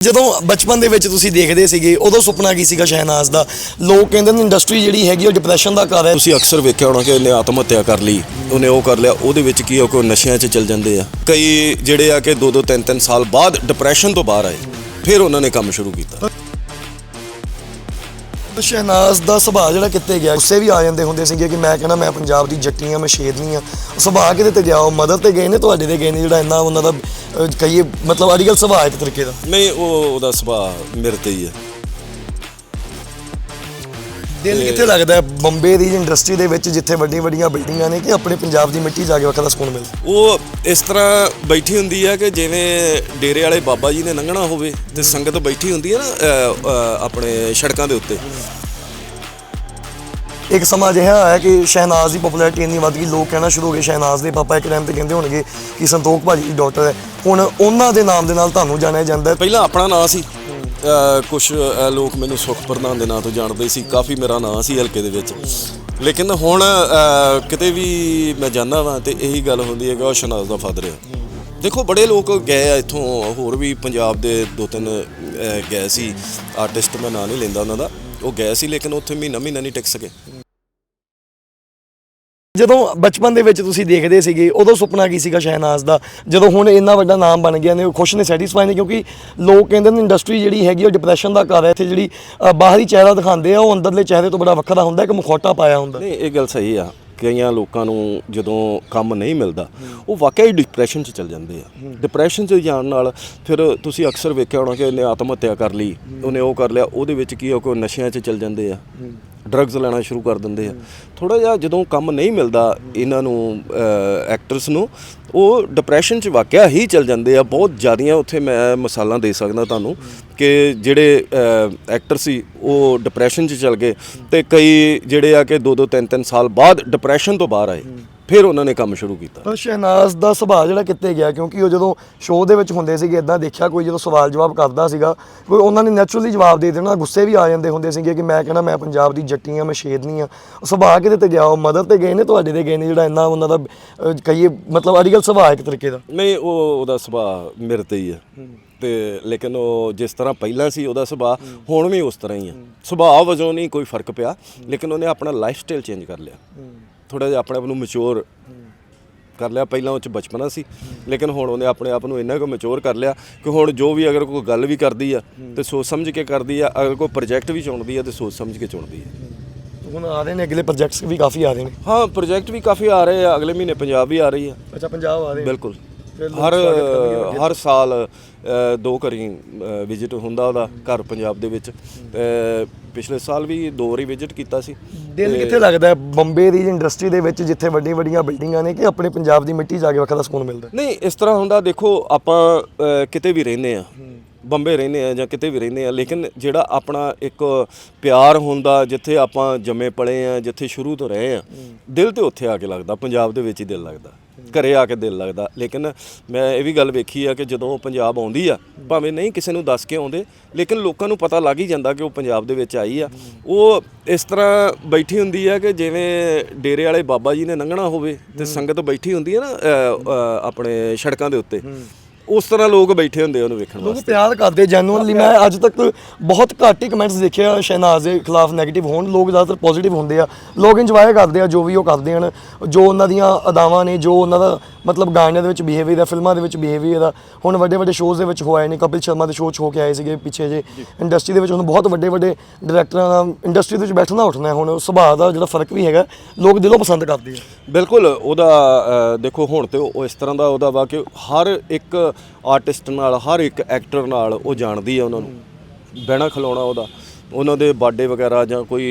ਜਦੋਂ ਬਚਪਨ ਦੇ ਵਿੱਚ ਤੁਸੀਂ ਦੇਖਦੇ ਸੀਗੇ, ਉਦੋਂ ਸੁਪਨਾ ਕੀ ਸੀਗਾ ਸ਼ਹਿਨਾਜ਼ ਦਾ? ਲੋਕ ਕਹਿੰਦੇ ਨੇ ਇੰਡਸਟਰੀ ਜਿਹੜੀ ਹੈਗੀ ਉਹ ਡਿਪਰੈਸ਼ਨ ਦਾ ਘਰ ਹੈ। ਤੁਸੀਂ ਅਕਸਰ ਵੇਖਿਆ ਹੋਣਾ ਕਿ ਉਹਨੇ ਆਤਮ ਹੱਤਿਆ ਕਰ ਲਈ, ਉਹਨੇ ਉਹ ਕਰ ਲਿਆ, ਉਹਦੇ ਵਿੱਚ ਕੀ ਆ ਕੋਈ ਨਸ਼ਿਆਂ 'ਚ ਚਲ ਜਾਂਦੇ ਆ। ਕਈ ਜਿਹੜੇ ਆ ਕਿ 2-2 3-3 ਸਾਲ ਬਾਅਦ ਡਿਪਰੈਸ਼ਨ ਤੋਂ ਬਾਹਰ ਆਏ, ਫਿਰ ਉਹਨਾਂ ਨੇ ਕੰਮ ਸ਼ੁਰੂ ਕੀਤਾ। ਸ਼ਹਿਨਾਜ਼ ਦਾ ਸੁਭਾਅ ਜਿਹੜਾ ਕਿੱਥੇ ਗਿਆ, ਗੁੱਸੇ ਵੀ ਆ ਜਾਂਦੇ ਹੁੰਦੇ ਸੀਗੇ ਕਿ ਮੈਂ ਕਹਿੰਦਾ ਮੈਂ ਪੰਜਾਬ ਦੀ ਜੱਟੀ ਆ, ਮੈਂ ਸ਼ੇਰਨੀ ਆ। ਸੁਭਾਅ ਕਿਤੇ ਤੇ ਗਿਆ, ਉਹ ਮਦਦ ਤੇ ਗਏ ਨੇ, ਤੁਹਾਡੇ ਤੇ ਗਏ ਨੇ, ਜਿਹੜਾ ਇੰਨਾ ਉਹਨਾਂ ਦਾ ਕਹੀਏ, ਮਤਲਬ ਅੜੀਗਲ ਸੁਭਾਅ ਇੱਕ ਤਰੀਕੇ ਦਾ। ਨਹੀਂ, ਉਹ ਉਹਦਾ ਸੁਭਾਅ ਮੇਰੇ ਤੇ ਹੀ ਹੈ। ਦਿਲ ਕਿੱਥੇ ਲੱਗਦਾ ਹੈ ਬੰਬੇ ਦੀ ਇੰਡਸਟਰੀ ਦੇ ਵਿੱਚ ਜਿੱਥੇ ਵੱਡੀਆਂ ਵੱਡੀਆਂ ਬਿਲਡਿੰਗਾਂ ਨੇ ਕਿ ਆਪਣੇ ਪੰਜਾਬ ਦੀ ਮਿੱਟੀ ਜਾ ਕੇ ਵੱਖਰਾ ਸਕੂਨ ਮਿਲਦਾ ਉਹ ਇਸ ਤਰ੍ਹਾਂ ਬੈਠੀ ਹੁੰਦੀ ਆ ਕਿ ਜਿਵੇਂ ਡੇਰੇ ਵਾਲੇ ਬਾਬਾ ਜੀ ਨੇ ਲੰਘਣਾ ਹੋਵੇ ਤੇ ਸੰਗਤ ਬੈਠੀ ਹੁੰਦੀ ਹੈ ਨਾ ਆਪਣੇ ਸੜਕਾਂ ਦੇ ਉੱਤੇ। ਇੱਕ ਸਮਾਂ ਅਜਿਹਾ ਆਇਆ ਕਿ ਸ਼ਹਿਨਾਜ਼ ਦੀ ਪਪੂਲੈਰਿਟੀ ਇੰਨੀ ਵੱਧ ਗਈ ਲੋਕ ਕਹਿਣਾ ਸ਼ੁਰੂ ਹੋ ਗਏ ਸ਼ਹਿਨਾਜ਼ ਦੇ ਪਾਪਾ ਇੱਕ ਟਾਈਮ ਤੇ ਕਹਿੰਦੇ ਹੋਣਗੇ ਕਿ ਸੰਤੋਖ ਭਾਜੀ ਦੀ ਡਾਕਟਰ ਹੈ। ਹੁਣ ਉਹਨਾਂ ਦੇ ਨਾਮ ਦੇ ਨਾਲ ਤੁਹਾਨੂੰ ਜਾਣਿਆ ਜਾਂਦਾ ਪਹਿਲਾਂ ਆਪਣਾ ਨਾਂ ਸੀ। ਕੁਝ ਲੋਕ ਮੈਨੂੰ ਸੁਖ ਪ੍ਰਧਾਨ ਦੇ ਨਾਂ ਤੋਂ ਜਾਣਦੇ ਸੀ। ਕਾਫੀ ਮੇਰਾ ਨਾਂ ਸੀ ਹਲਕੇ ਦੇ ਵਿੱਚ। ਲੇਕਿਨ ਹੁਣ ਕਿਤੇ ਵੀ ਮੈਂ ਜਾਂਦਾ ਵਾਂ ਤੇ ਇਹੀ ਗੱਲ ਹੁੰਦੀ ਹੈ ਕਿ ਉਹ ਸ਼ਨਾਜ਼ ਦਾ ਫਾਦਰ ਹੈ ਦੇਖੋ, ਬੜੇ ਲੋਕ ਗਏ ਆ ਇੱਥੋਂ, ਹੋਰ ਵੀ ਪੰਜਾਬ ਦੇ ਦੋ ਤਿੰਨ ਗਏ ਸੀ। ਆਰਟਿਸਟ ਮੈਂ ਨਾਂ ਨਹੀਂ ਲੈਂਦਾ ਉਹਨਾਂ ਦਾ। ਉਹ ਗਏ ਸੀ, ਲੇਕਿਨ ਉੱਥੇ ਮਹੀਨਾ ਮਹੀਨਾ ਨਹੀਂ ਟਿਕ ਸਕੇ। ਜਦੋਂ ਬਚਪਨ ਦੇ ਵਿੱਚ ਤੁਸੀਂ ਦੇਖਦੇ ਸੀਗੇ, ਉਦੋਂ ਸੁਪਨਾ ਕੀ ਸੀਗਾ ਸ਼ਹਿਨਾਜ਼ ਦਾ? ਜਦੋਂ ਹੁਣ ਇੰਨਾ ਵੱਡਾ ਨਾਮ ਬਣ ਗਿਆ ਨੇ, ਉਹ ਖੁਸ਼ ਨੇ ਸੈਟੀਸਫਾਈ ਨੇ, ਕਿਉਂਕਿ ਲੋਕ ਕਹਿੰਦੇ ਨੇ ਇੰਡਸਟਰੀ ਜਿਹੜੀ ਹੈਗੀ ਉਹ ਡਿਪਰੈਸ਼ਨ ਦਾ ਘਰ ਹੈ ਇੱਥੇ ਜਿਹੜੀ ਬਾਹਰੀ ਚਿਹਰਾ ਦਿਖਾਉਂਦੇ ਆ, ਉਹ ਅੰਦਰਲੇ ਚਿਹਰੇ ਤੋਂ ਬੜਾ ਵੱਖਰਾ ਹੁੰਦਾ, ਇੱਕ ਮੁਖੌਟਾ ਪਾਇਆ ਹੁੰਦਾ। ਨਹੀਂ, ਇਹ ਗੱਲ ਸਹੀ ਆ। ਕਈਆਂ ਲੋਕਾਂ ਨੂੰ ਜਦੋਂ ਕੰਮ ਨਹੀਂ ਮਿਲਦਾ, ਉਹ ਵਾਕਿਆ ਹੀ ਡਿਪਰੈਸ਼ਨ 'ਚ ਚਲ ਜਾਂਦੇ ਆ। ਡਿਪਰੈਸ਼ਨ 'ਚ ਜਾਣ ਨਾਲ ਫਿਰ ਤੁਸੀਂ ਅਕਸਰ ਵੇਖਿਆ ਹੋਣਾ ਕਿ ਇਹਨੇ ਆਤਮ ਹੱਤਿਆ ਕਰ ਲਈ, ਉਹਨੇ ਉਹ ਕਰ ਲਿਆ, ਉਹਦੇ ਵਿੱਚ ਕੀ ਆ ਕੋਈ ਨਸ਼ਿਆਂ 'ਚ ਚਲ ਜਾਂਦੇ ਆ। ਡਰੱਗਸ ਲੈਣਾ ਸ਼ੁਰੂ ਕਰ ਦਿੰਦੇ ਆ। ਥੋੜਾ ਜਿਹਾ ਜਦੋਂ ਕੰਮ ਨਹੀਂ ਮਿਲਦਾ ਇਹਨਾਂ ਨੂੰ ਐਕਟਰਸ ਨੂੰ, ਉਹ ਡਿਪਰੈਸ਼ਨ 'ਚ ਵਾਕਿਆ ਹੀ ਚਲ ਜਾਂਦੇ ਆ। ਬਹੁਤ ਜ਼ਿਆਦੀਆਂ ਉੱਥੇ ਮੈਂ ਮਿਸਾਲਾਂ ਦੇ ਸਕਦਾ ਤੁਹਾਨੂੰ ਕਿ ਜਿਹੜੇ ਐਕਟਰ ਸੀ, ਉਹ ਡਿਪਰੈਸ਼ਨ 'ਚ ਚਲ ਗਏ ਤੇ ਕਈ ਜਿਹੜੇ ਆ ਕਿ 2-2 3-3 ਸਾਲ ਬਾਅਦ ਡਿਪਰੈਸ਼ਨ ਤੋਂ ਬਾਹਰ ਆਏ। ਫਿਰ ਉਹਨਾਂ ਨੇ ਕੰਮ ਸ਼ੁਰੂ ਕੀਤਾ। ਪਰ ਸ਼ਹਿਨਾਜ਼ ਦਾ ਸੁਭਾਅ ਜਿਹੜਾ ਕਿੱਥੇ ਗਿਆ ਕਿਉਂਕਿ ਉਹ ਜਦੋਂ ਸ਼ੋਅ ਦੇ ਵਿੱਚ ਹੁੰਦੇ ਸੀਗੇ ਇਦਾਂ ਦੇਖਿਆ ਕੋਈ ਜਦੋਂ ਸਵਾਲ ਜਵਾਬ ਕਰਦਾ ਸੀਗਾ ਕੋਈ ਉਹਨਾਂ ਨੇ ਨੈਚੁਰਲੀ ਜਵਾਬ ਦੇ ਦੇਣਾ ਗੁੱਸੇ ਵੀ ਆ ਜਾਂਦੇ ਹੁੰਦੇ ਸੀਗੇ ਕਿ ਮੈਂ ਕਹਿੰਦਾ ਮੈਂ ਪੰਜਾਬ ਦੀ ਜੱਟੀ ਆ ਮੈਂ ਸ਼ੇਰਨੀ ਆ ਸੁਭਾਅ ਕਿਤੇ ਤੇ ਗਿਆ ਉਹ ਮਦਦ ਤੇ ਗਏ ਨੇ ਤੁਹਾਡੇ ਤੇ ਗਏ ਨੇ ਜਿਹੜਾ ਇੰਨਾ ਉਹਨਾਂ ਦਾ ਅਹ, ਕਹੀਏ ਮਤਲਬ ਅੜੀਗਲ ਸੁਭਾਅ ਇੱਕ ਤਰੀਕੇ ਦਾ। ਨਹੀਂ ਉਹ ਉਹਦਾ ਸੁਭਾਅ ਮੇਰੇ ਤੇ ਹੀ ਹੈ। ਤੇ ਲੇਕਿਨ ਉਹ ਜਿਸ ਤਰ੍ਹਾਂ ਪਹਿਲਾਂ ਸੀ ਉਹਦਾ ਸੁਭਾਅ ਹੁਣ ਵੀ ਉਸ ਤਰ੍ਹਾਂ ਹੀ ਹੈ ਸੁਭਾਅ ਵਜੋਂ ਨਹੀਂ ਕੋਈ ਫ਼ਰਕ ਪਿਆ ਲੇਕਿਨ ਉਹਨੇ ਆਪਣਾ ਲਾਈਫ ਸਟਾਈਲ ਚੇਂਜ ਕਰ ਲਿਆ। ਥੋੜਾ ਜਿਹਾ ਆਪਣੇ ਆਪ ਨੂੰ ਮੈਚੁਰ ਕਰ ਲਿਆ। ਪਹਿਲਾਂ ਉਹ ਚ ਬਚਪਨਾ ਸੀ ਲੇਕਿਨ ਹੁਣ ਉਹਨੇ ਆਪਣੇ ਆਪ ਨੂੰ ਇੰਨਾ ਕੁ ਮੈਚੁਰ ਕਰ ਲਿਆ ਕਿ ਹੁਣ ਜੋ ਵੀ ਅਗਰ ਕੋਈ ਗੱਲ ਵੀ ਕਰਦੀ ਆ ਤੇ ਸੋਚ ਸਮਝ ਕੇ ਕਰਦੀ ਆ ਅਗਰ ਕੋਈ ਪ੍ਰੋਜੈਕਟ ਵੀ ਚੁਣਦੀ ਆ ਤੇ ਸੋਚ ਸਮਝ ਕੇ ਚੁਣਦੀ ਆ। ਹੁਣ ਆ ਰਹੇ ਨੇ ਅਗਲੇ ਪ੍ਰੋਜੈਕਟਸ ਵੀ ਕਾਫੀ ਆ ਰਹੇ ਨੇ। ਹਾਂ ਪ੍ਰੋਜੈਕਟ ਵੀ ਕਾਫੀ ਆ ਰਹੇ ਆ ਅਗਲੇ ਮਹੀਨੇ ਪੰਜਾਬ ਵੀ ਆ ਰਹੀ ਆ। ਅੱਛਾ ਪੰਜਾਬ ਆ ਰਹੇ ਬਿਲਕੁਲ। ਹਰ ਹਰ ਸਾਲ ਦੋ ਕਰੀ ਵਿਜ਼ਿਟ ਹੁੰਦਾ ਉਹਦਾ ਘਰ ਪੰਜਾਬ ਦੇ ਵਿੱਚ। ਪਿਛਲੇ ਸਾਲ ਵੀ ਦੋ ਵਾਰੀ ਵਿਜ਼ਿਟ ਕੀਤਾ ਸੀ। ਦਿਲ ਕਿੱਥੇ ਲੱਗਦਾ ਬੰਬੇ ਦੀ ਇੰਡਸਟਰੀ ਦੇ ਵਿੱਚ ਜਿੱਥੇ ਵੱਡੀਆਂ ਵੱਡੀਆਂ ਬਿਲਡਿੰਗਾਂ ਨੇ ਕਿ ਆਪਣੇ ਪੰਜਾਬ ਦੀ ਮਿੱਟੀ ਜਾ ਕੇ ਵੱਖਰਾ ਸਕੂਨ ਮਿਲਦਾ ਨਹੀਂ ਇਸ ਤਰ੍ਹਾਂ ਹੁੰਦਾ ਦੇਖੋ ਆਪਾਂ ਕਿਤੇ ਵੀ ਰਹਿੰਦੇ ਆ ਬੰਬੇ ਰਹਿੰਦੇ ਆ ਜਾਂ ਕਿਤੇ ਵੀ ਰਹਿੰਦੇ ਆ ਲੇਕਿਨ ਜਿਹੜਾ ਆਪਣਾ ਇੱਕ ਪਿਆਰ ਹੁੰਦਾ ਜਿੱਥੇ ਆਪਾਂ ਜੰਮੇ ਪਲੇ ਆ ਜਿੱਥੇ ਸ਼ੁਰੂ ਤੋਂ ਰਹੇ ਆ ਦਿਲ ਤੇ ਉੱਥੇ ਆ ਕੇ ਲੱਗਦਾ ਪੰਜਾਬ ਦੇ ਵਿੱਚ ਹੀ ਦਿਲ ਲੱਗਦਾ ਘਰੇ ਆ ਕੇ ਦਿਲ ਲੱਗਦਾ। ਲੇਕਿਨ ਮੈਂ ਇਹ ਵੀ ਗੱਲ ਵੇਖੀ ਆ ਕਿ ਜਦੋਂ ਪੰਜਾਬ ਆਉਂਦੀ ਆ ਭਾਵੇਂ ਨਹੀਂ ਕਿਸੇ ਨੂੰ ਦੱਸ ਕੇ ਆਉਂਦੇ ਲੇਕਿਨ ਲੋਕਾਂ ਨੂੰ ਪਤਾ ਲੱਗ ਹੀ ਜਾਂਦਾ ਕਿ ਉਹ ਪੰਜਾਬ ਦੇ ਵਿੱਚ ਆਈ ਆ। ਉਹ ਇਸ ਤਰ੍ਹਾਂ ਬੈਠੀ ਹੁੰਦੀ ਆ ਕਿ ਜਿਵੇਂ ਡੇਰੇ ਵਾਲੇ ਬਾਬਾ ਜੀ ਨੇ ਲੰਘਣਾ ਹੋਵੇ ਤੇ ਸੰਗਤ ਬੈਠੀ ਹੁੰਦੀ ਹੈ ਨਾ ਅ, ਅ, ਆਪਣੇ ਸੜਕਾਂ ਦੇ ਉੱਤੇ। ਉਸ ਤਰ੍ਹਾਂ ਲੋਕ ਬੈਠੇ ਹੁੰਦੇ ਆ ਉਹਨੂੰ ਵੇਖਣ ਲੋਕ ਵਾਸਤੇ। ਪਿਆਰ ਕਰਦੇ ਜੈਨੂਅਨਲੀ ਮੈਂ ਅੱਜ ਤੱਕ ਬਹੁਤ ਘੱਟ ਹੀ ਕਮੈਂਟਸ ਦੇਖੇ ਆ ਸ਼ਹਿਨਾਜ਼ ਦੇ ਖਿਲਾਫ 네ਗੇਟਿਵ ਹੋਣ ਲੋਕ ਜ਼ਿਆਦਾਤਰ ਪੋਜ਼ਿਟਿਵ ਹੁੰਦੇ ਆ। ਲੋਕ ਇੰਜੋਏ ਕਰਦੇ ਆ ਜੋ ਵੀ ਉਹ ਕਰਦੇ ਹਨ ਜੋ ਉਹਨਾਂ ਦੀਆਂ ਅਦਾਵਾਂ ਨੇ ਜੋ ਉਹਨਾਂ ਦਾ ਮਤਲਬ ਗਾਣਿਆਂ ਦੇ ਵਿੱਚ ਬਿਹੇਵੀਅਰ ਹੈ ਫਿਲਮਾਂ ਦੇ ਵਿੱਚ ਬਿਹੇਵੀਅਰ ਆ ਹੁਣ ਵੱਡੇ ਵੱਡੇ ਸ਼ੋਜ਼ ਦੇ ਵਿੱਚ ਹੋਏ ਨੇ ਕਪਿਲ ਸ਼ਰਮਾ ਦੇ ਸ਼ੋਅ 'ਚ ਹੋ ਕੇ ਆਏ ਸੀਗੇ ਪਿੱਛੇ ਜੇ। ਇੰਡਸਟਰੀ ਦੇ ਵਿੱਚ ਹੁਣ ਬਹੁਤ ਵੱਡੇ ਵੱਡੇ ਡਾਇਰੈਕਟਰਾਂ ਦਾ ਇੰਡਸਟਰੀ ਦੇ ਵਿੱਚ ਬੈਠਣਾ ਉੱਠਣਾ ਹੈ। ਹੁਣ ਸੁਭਾਅ ਦਾ ਜਿਹੜਾ ਫ਼ਰਕ ਵੀ ਹੈਗਾ ਲੋਕ ਦਿਲੋਂ ਪਸੰਦ ਕਰਦੇ ਆ। ਬਿਲਕੁਲ ਉਹਦਾ ਅ, ਦੇਖੋ ਹੁਣ ਤੇ ਉਹ ਇਸ ਤਰ੍ਹਾਂ ਦਾ ਉਹਦਾ ਵਾ ਕਿ ਹਰ ਇੱਕ ਆਰਟਿਸਟ ਨਾਲ, ਹਰ ਇੱਕ ਐਕਟਰ ਨਾਲ ਉਹ ਜਾਣਦੀ ਆ ਉਹਨਾਂ ਨੂੰ। ਬਹਿਣਾ ਖਲੋਣਾ ਉਹਦਾ। ਉਹਨਾਂ ਦੇ ਬਰਥਡੇ ਵਗੈਰਾ ਜਾਂ ਕੋਈ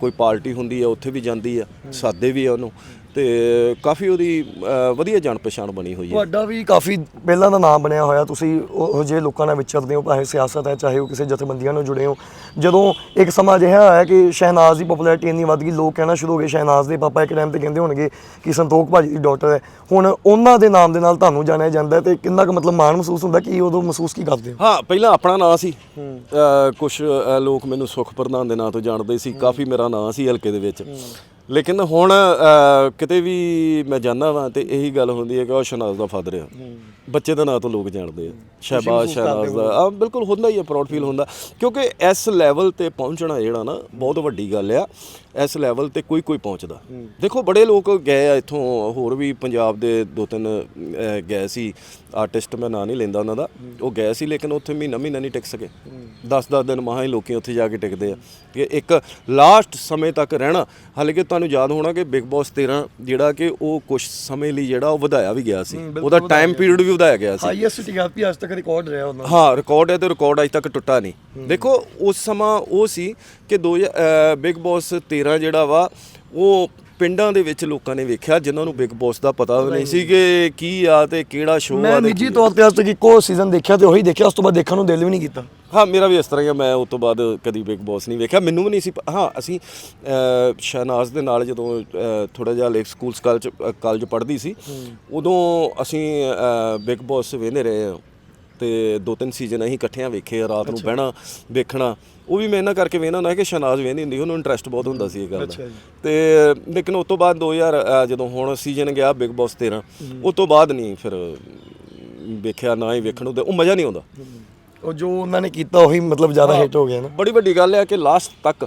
ਕੋਈ ਪਾਰਟੀ ਹੁੰਦੀ ਹੈ ਉੱਥੇ ਵੀ ਜਾਂਦੀ ਆ, ਸਾਦੇ ਵੀ ਆ ਉਹਨੂੰ। ਤੇ ਕਾਫੀ ਉਹਦੀ ਅ, ਵਧੀਆ ਜਾਣ ਪਛਾਣ ਬਣੀ ਹੋਈ ਹੈ। ਤੁਹਾਡਾ ਵੀ ਕਾਫੀ ਪਹਿਲਾਂ ਦਾ ਨਾਮ ਬਣਿਆ ਹੋਇਆ ਤੁਸੀਂ ਉਹ ਜਿਹੇ ਲੋਕਾਂ ਨਾਲ ਵਿਚਰਦੇ ਹੋ ਚਾਹੇ ਸਿਆਸਤ ਹੈ ਚਾਹੇ ਉਹ ਕਿਸੇ ਜਥੇਬੰਦੀਆਂ ਨਾਲ ਜੁੜੇ ਹੋ। ਜਦੋਂ ਇੱਕ ਸਮਾਂ ਅਜਿਹਾ ਆਇਆ ਕਿ ਸ਼ਹਿਨਾਜ਼ ਦੀ ਪਪੂਲੈਰਿਟੀ ਇੰਨੀ ਵੱਧ ਗਈ ਲੋਕ ਕਹਿਣਾ ਸ਼ੁਰੂ ਹੋ ਗਏ ਸ਼ਹਿਨਾਜ਼ ਦੇ ਪਾਪਾ ਇੱਕ ਟਾਈਮ ਤੇ ਕਹਿੰਦੇ ਹੋਣਗੇ ਕਿ ਸੰਤੋਖ ਭਾਜੀ ਦੀ ਡਾਕਟਰ ਹੈ। ਹੁਣ ਉਹਨਾਂ ਦੇ ਨਾਮ ਦੇ ਨਾਲ ਤੁਹਾਨੂੰ ਜਾਣਿਆ ਜਾਂਦਾ ਹੈ ਤੇ ਕਿੰਨਾ ਕੁ ਮਤਲਬ ਮਾਣ ਮਹਿਸੂਸ ਹੁੰਦਾ ਕੀ ਉਦੋਂ ਮਹਿਸੂਸ ਕੀ ਕਰਦੇ ਹੋ? ਹਾਂ ਪਹਿਲਾਂ ਆਪਣਾ ਨਾਂ ਸੀ। ਕੁਝ ਲੋਕ ਮੈਨੂੰ ਸੁਖ ਪ੍ਰਧਾਨ ਦੇ ਨਾਂ ਤੋਂ ਜਾਣਦੇ ਸੀ ਕਾਫੀ ਮੇਰਾ ਨਾਂ ਸੀ ਹਲਕੇ ਦੇ ਵਿੱਚ। ਲੇਕਿਨ ਹੁਣ ਅਹ, ਕਿਤੇ ਵੀ ਮੈਂ ਜਾਂਦਾ ਵਾਂ ਤੇ ਇਹੀ ਗੱਲ ਹੁੰਦੀ ਹੈ ਕਿ ਉਹ ਸ਼ਨਾਜ਼ ਦਾ ਫਾਦਰ ਆ। ਬੱਚੇ ਦਾ ਨਾਂ ਤੋਂ ਲੋਕ ਜਾਣਦੇ ਆ। ਸ਼ਹਿਬਾਜ਼ ਸ਼ਹਿਨਾਜ਼ ਦਾ ਆ ਬਿਲਕੁਲ ਹੁੰਦਾ ਹੀ ਆ ਪ੍ਰਾਊਡ ਫੀਲ ਹੁੰਦਾ। ਕਿਉਂਕਿ ਇਸ ਲੈਵਲ ਤੇ ਪਹੁੰਚਣਾ ਜਿਹੜਾ ਨਾ ਬਹੁਤ ਵੱਡੀ ਗੱਲ ਆ। ਇਸ ਲੈਵਲ ਤੇ ਕੋਈ ਕੋਈ ਪਹੁੰਚਦਾ। ਦੇਖੋ ਬੜੇ ਲੋਕ ਗਏ ਆ ਇੱਥੋਂ ਹੋਰ ਵੀ ਪੰਜਾਬ ਦੇ ਦੋ ਤਿੰਨ ਗਏ ਸੀ। ਆਰਟਿਸਟ ਮੈਂ ਨਾਂ ਨਹੀਂ ਲੈਂਦਾ ਉਹਨਾਂ ਦਾ। ਉਹ ਗਏ ਸੀ ਲੇਕਿਨ ਉੱਥੇ ਮਹੀਨਾ ਮਹੀਨਾ ਨਹੀਂ ਟਿਕ ਸਕੇ। 10-10 ਦਿਨ ਮਹਾਂ ਹੀ ਲੋਕੀ ਉੱਥੇ ਜਾ ਕੇ ਟਿਕਦੇ ਆ। ਕਿ ਇੱਕ ਲਾਸਟ ਸਮੇਂ ਤੱਕ ਰਹਿਣਾ ਹਾਲੇ ਕਿ ਤੁਹਾਨੂੰ ਯਾਦ ਹੋਣਾ ਕਿ ਬਿਗ ਬੌਸ 13 ਜਿਹੜਾ ਕਿ ਉਹ ਕੁਝ ਸਮੇਂ ਲਈ ਜਿਹੜਾ ਉਹ ਵਧਾਇਆ ਵੀ ਗਿਆ ਸੀ। ਉਹਦਾ ਟਾਈਮ ਪੀਰੀਅਡ ਵੀ ਵਧਾਇਆ ਗਿਆ ਸੀ। ਹਾਈਐਸਟ ਟੀਆਰਪੀ ਅੱਜ ਤੱਕ ਰਿਕਾਰਡ ਰਿਹਾ ਉਹਨਾਂ ਦਾ। ਹਾਂ ਰਿਕਾਰਡ ਹੈ ਤੇ ਰਿਕਾਰਡ ਅਜ ਤੱਕ ਟੁੱਟਾ ਨਹੀਂ। ਦੇਖੋ ਉਸ ਸਮਾਂ ਉਹ ਸੀ ਕਿ ਦੋ ਬਿਗ ਬੌਸ 13 ਜਿਹੜਾ ਵਾ ਉਹ ਪਿੰਡਾਂ ਦੇ ਵਿੱਚ ਲੋਕਾਂ ਨੇ ਵੇਖਿਆ ਜਿਨ੍ਹਾਂ ਨੂੰ ਬਿਗ ਬੌਸ ਦਾ ਪਤਾ ਵੀ ਨਹੀਂ ਸੀ ਕਿ ਕੀ ਆ ਤੇ ਕਿਹੜਾ ਸ਼ੋਅ ਆ ਮੈਂ ਤੇ ਨਿੱਜੀ। ਤੌਰ ਤੇ ਅੱਜ ਤੱਕ ਇੱਕੋ ਸੀਜ਼ਨ ਦੇਖਿਆ ਤੇ ਉਹੀ ਦੇਖਿਆ ਉਸ ਤੋਂ ਬਾਅਦ ਦੇਖਣ ਨੂੰ ਦਿਲ ਵੀ ਨਹੀਂ ਕੀਤਾ। ਹਾਂ ਮੇਰਾ ਵੀ ਇਸ ਤਰ੍ਹਾਂ ਹੀ ਆ ਮੈਂ ਉਸ ਤੋਂ ਬਾਅਦ ਕਦੀ ਬਿਗ ਬੌਸ ਨਹੀਂ ਵੇਖਿਆ। ਮੈਨੂੰ ਵੀ ਨਹੀਂ ਸੀ ਪ- ਹਾਂ ਅਸੀਂ ਸ਼ਹਿਨਾਜ਼ ਦੇ ਨਾਲ ਜਦੋਂ ਥੋੜਾ ਜਿਹਾ ਲੇਕ ਸਕੂਲ ਕਾਲਜ ਕਾਲਜ ਪੜ੍ਹਦੀ ਸੀ ਉਦੋਂ ਅਸੀਂ ਬਿਗ ਬੌਸ ਵੇਖਦੇ ਰਹੇ ਹਾਂ। ਤੇ ਦੋ ਤਿੰਨ ਸੀਜ਼ਨ ਅਸੀਂ ਇਕੱਠਿਆਂ ਵੇਖੇ ਰਾਤ ਨੂੰ ਬਹਿਣਾ ਵੇਖਣਾ। ਉਹ ਵੀ ਮੈਂ ਇਹਨਾਂ ਕਰਕੇ ਵੇਖਣਾ ਨਾ ਕਿ ਸ਼ਹਿਨਾਜ਼ ਵੇਖਦੀ ਹੁੰਦੀ ਉਹਨੂੰ ਇੰਟਰਸਟ ਬਹੁਤ ਹੁੰਦਾ ਸੀ ਇਹ ਗੱਲ ਦਾ। ਤੇ ਲੇਕਿਨ ਉਸ ਤੋਂ ਬਾਅਦ 2000 ਅਹ, ਜਦੋਂ ਹੁਣ ਸੀਜ਼ਨ ਗਿਆ ਬਿਗ ਬੌਸ 13 ਉਸ ਤੋਂ ਬਾਅਦ ਨਹੀਂ ਫਿਰ ਵੇਖਿਆ ਨਾ ਹੀ ਵੇਖਣ ਨੂੰ ਉਹ ਮਜ਼ਾ ਨਹੀਂ ਆਉਂਦਾ। ਉਹ ਜੋ ਉਹਨਾਂ ਨੇ ਕੀਤਾ ਉਹੀ ਮਤਲਬ ਜ਼ਿਆਦਾ ਹਿੱਟ ਹੋ ਗਿਆ ਨਾ। ਬੜੀ ਵੱਡੀ ਗੱਲ ਹੈ ਕਿ ਲਾਸਟ ਤੱਕ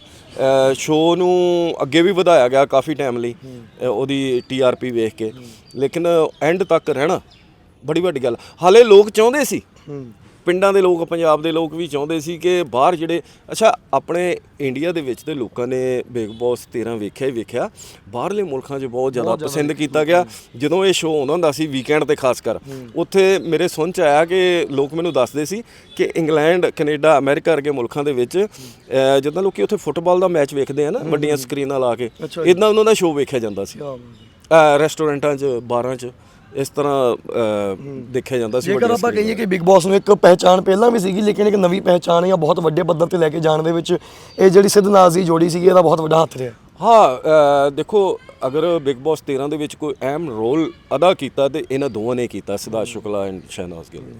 ਸ਼ੋਅ ਨੂੰ ਅੱਗੇ ਵੀ ਵਧਾਇਆ ਗਿਆ ਕਾਫੀ ਟਾਈਮ ਲਈ ਉਹਦੀ ਟੀਆਰਪੀ ਵੇਖ ਕੇ। ਲੇਕਿਨ ਐਂਡ ਤੱਕ ਰਹਿਣਾ ਬੜੀ ਵੱਡੀ ਗੱਲ। ਹਾਲੇ ਲੋਕ ਚਾਹੁੰਦੇ ਸੀ ਪਿੰਡਾਂ ਦੇ ਲੋਕ ਪੰਜਾਬ ਦੇ ਲੋਕ ਵੀ ਚਾਹੁੰਦੇ ਸੀ ਕਿ ਬਾਹਰ ਜਿਹੜੇ ਅੱਛਾ ਆਪਣੇ ਇੰਡੀਆ ਦੇ ਵਿੱਚ ਤੇ ਲੋਕਾਂ ਨੇ ਬਿਗ ਬੌਸ 13 ਵੇਖਿਆ ਹੀ ਵੇਖਿਆ ਬਾਹਰਲੇ ਮੁਲਕਾਂ 'ਚ ਬਹੁਤ ਜ਼ਿਆਦਾ ਪਸੰਦ ਕੀਤਾ ਗਿਆ। ਜਦੋਂ ਇਹ ਸ਼ੋਅ ਆਉਂਦਾ ਹੁੰਦਾ ਸੀ ਵੀਕਐਂਡ ਤੇ ਖਾਸ ਕਰ ਉੱਥੇ ਮੇਰੇ ਸੁਣ ਚ ਆਇਆ ਕਿ ਲੋਕ ਮੈਨੂੰ ਦੱਸਦੇ ਸੀ ਕਿ ਇੰਗਲੈਂਡ ਕੈਨੇਡਾ ਅਮਰੀਕਾ ਵਰਗੇ ਮੁਲਕਾਂ ਦੇ ਵਿੱਚ ਜਦੋਂ ਲੋਕੀ ਉੱਥੇ ਫੁੱਟਬਾਲ ਦਾ ਮੈਚ ਵੇਖਦੇ ਆ ਨਾ ਵੱਡੀਆਂ ਸਕਰੀਨਾਂ ਲਾ ਕੇ ਇਦਾਂ ਉਹਨਾਂ ਦਾ ਸ਼ੋਅ ਵੇਖਿਆ ਜਾਂਦਾ ਸੀ। ਰੈਸਟੋਰੈਂਟਾਂ 'ਚ ਬਾਰਾਂ 'ਚ। ਇਸ ਤਰ੍ਹਾਂ ਦੇਖਿਆ ਜਾਂਦਾ ਸੀ ਜੇਕਰ ਆਪਾਂ ਕਹੀਏ ਕਿ ਬਿਗ ਬਾਸ ਨੂੰ ਇੱਕ ਪਹਿਚਾਣ ਪਹਿਲਾਂ ਵੀ ਸੀਗੀ ਲੇਕਿਨ ਇੱਕ ਨਵੀਂ ਪਹਿਚਾਣ ਜਾਂ ਬਹੁਤ ਵੱਡੇ ਪੱਧਰ ਤੇ ਲੈ ਕੇ ਜਾਣ ਦੇ ਵਿੱਚ ਇਹ ਜਿਹੜੀ ਸਿੱਧ ਨਾਜ਼ ਦੀ ਜੋੜੀ ਸੀਗੀ ਇਹਦਾ ਬਹੁਤ ਵੱਡਾ ਹੱਥ ਰਿਹਾ। ਹਾਂ ਦੇਖੋ ਅਗਰ ਬਿਗ ਬੌਸ 13 ਦੇ ਵਿੱਚ ਕੋਈ ਅਹਿਮ ਰੋਲ ਅਦਾ ਕੀਤਾ ਤੇ ਇਹਨਾਂ ਦੋਵਾਂ ਨੇ ਕੀਤਾ ਸਿਧਾਰਥ ਸ਼ੁਕਲਾ ਐਂਡ ਸ਼ਹਿਨਾਜ਼ ਗਿੱਲ ਨੇ।